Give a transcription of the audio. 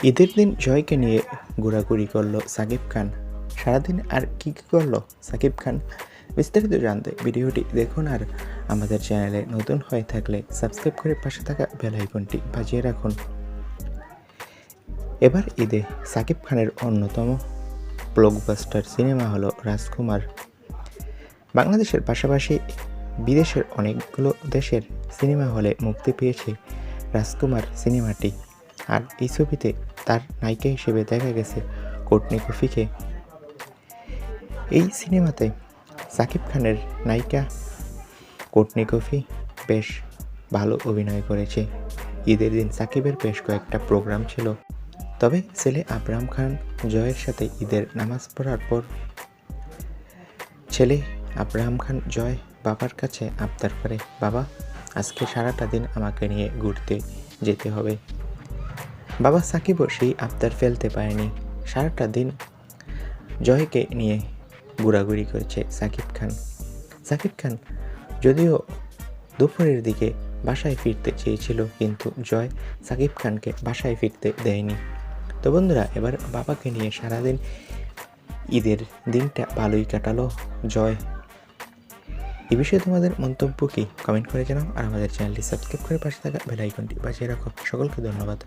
ঈদের দিন জয়কে নিয়ে ঘোরাঘুরি করল সাকিব খান। সারাদিন আর কী কী করল সাকিব খান? বিস্তারিত জানতে ভিডিওটি দেখুন আর আমাদের চ্যানেলে নতুন হয়ে থাকলে সাবস্ক্রাইব করে পাশে থাকা বেল আইকনটি বাজিয়ে রাখুন। এবার ঈদে সাকিব খানের অন্যতম ব্লকবাস্টার সিনেমা হলো রাজকুমার। বাংলাদেশের পাশাপাশি বিদেশের অনেকগুলো দেশের সিনেমা হলে মুক্তি পেয়েছে রাজকুমার সিনেমাটি আর এই ছবিতে তার নায়িকা হিসেবে দেখা গেছে কোটনি কফিকে এই সিনেমাতে সাকিব খানের নায়িকা কোটনি কফি বেশ ভালো অভিনয় করেছে। ঈদের দিন সাকিবের বেশ কয়েকটা প্রোগ্রাম ছিল। তবে ছেলে আবরাম খান, জয়ের সাথে ঈদের নামাজ পড়ার পর ছেলে আব্রাহাম খান, জয় বাবার কাছে আবদার করে, বাবা, আজকে সারাটা দিন আমাকে নিয়ে ঘুরতে যেতে হবে। বাবা সাকিবও সেই আবদার ফেলতে পারেনি। সারাটা দিন জয়কে নিয়ে ঘোরাঘুরি করেছে সাকিব খান। সাকিব খান যদিও দুপুরের দিকে বাসায় ফিরতে চেয়েছিল, কিন্তু জয় সাকিব খানকে বাসায় ফিরতে দেয়নি। তো বন্ধুরা, এবার বাবাকে নিয়ে সারাদিন ঈদের দিনটা ভালোই কাটালো। জয়, এ বিষয়ে তোমাদের মন্তব্য কি? কমেন্ট করে জানাও আর আমাদের চ্যানেলটি সাবস্ক্রাইব করে পাশে থাকা বেল আইকনটি বাজিয়ে রাখো। সকলকে ধন্যবাদ।